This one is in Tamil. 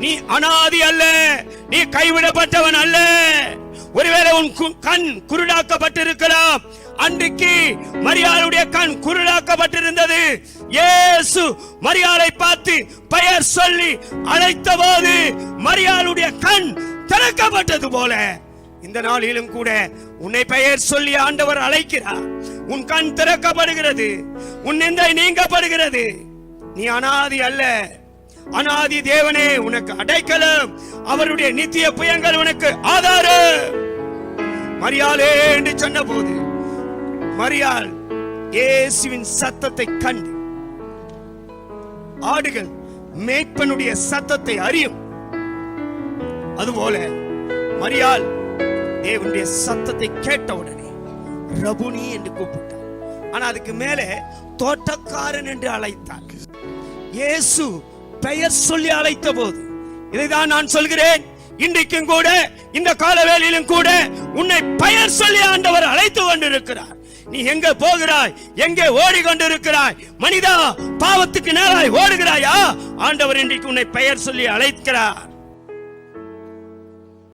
நீ அனாதி அல்ல. நீ கைவிடப்பட்டவன் அல்ல. ஒருவேளை உன் கண் குருடாக்கப்பட்டிருக்கலாம். அன்றைக்கு மரியாளுடைய கண் குருடாக்கப்பட்டிருந்தது. இயேசு மரியாளை பார்த்து பெயர் சொல்லி அழைத்த போது மரியாளுடைய கண் திறக்கப்பட்டது போல. இந்த நாளிலும் கூட உன்னை பெயர் சொல்லி ஆண்டவர் அழைக்கிறார். உன் கண் திறக்கப்படுகிறது. உன் நிந்தை நீங்கப்படுகிறது. நீ அனாதி அல்ல. அனாதி தேவனே உனக்கு அடைக்கலம். அவருடைய நித்திய புயங்கள் உனக்கு ஆதாரம். மரியாளே என்று சொன்னபோது மரியாள் இயேசுவின் சத்தத்தை கண்டு ஆடுகள் மேய்ப்பனுடைய சத்தத்தை அறியும். அதுபோல மரியாள் தேவனுடைய சத்தத்தை கேட்ட உடனே ரபுனி என்று கூப்பிட்டார் ஆனா அதுக்கு மேலே தோட்டக்காரன் என்று அழைத்தார் இயேசு பெயர் சொல்லி அழைத்த போது இதைதான் நான் சொல்கிறேன். இன்றைக்கும் கூட இந்த காலவேளையிலும் கூட உன்னை பெயர் சொல்லி ஆண்டவர் அழைத்து கொண்டிருக்கிறார் நீ எங்க போகிறாய்? எங்கே ஓடிக்கொண்டிருக்கிறாய்? மனிதா பாவத்துக்கு நேராய் ஓடுகிறாயா? ஆண்டவர் இன்றைக்கு உன்னை பெயர் சொல்லி அழைக்கிறார்.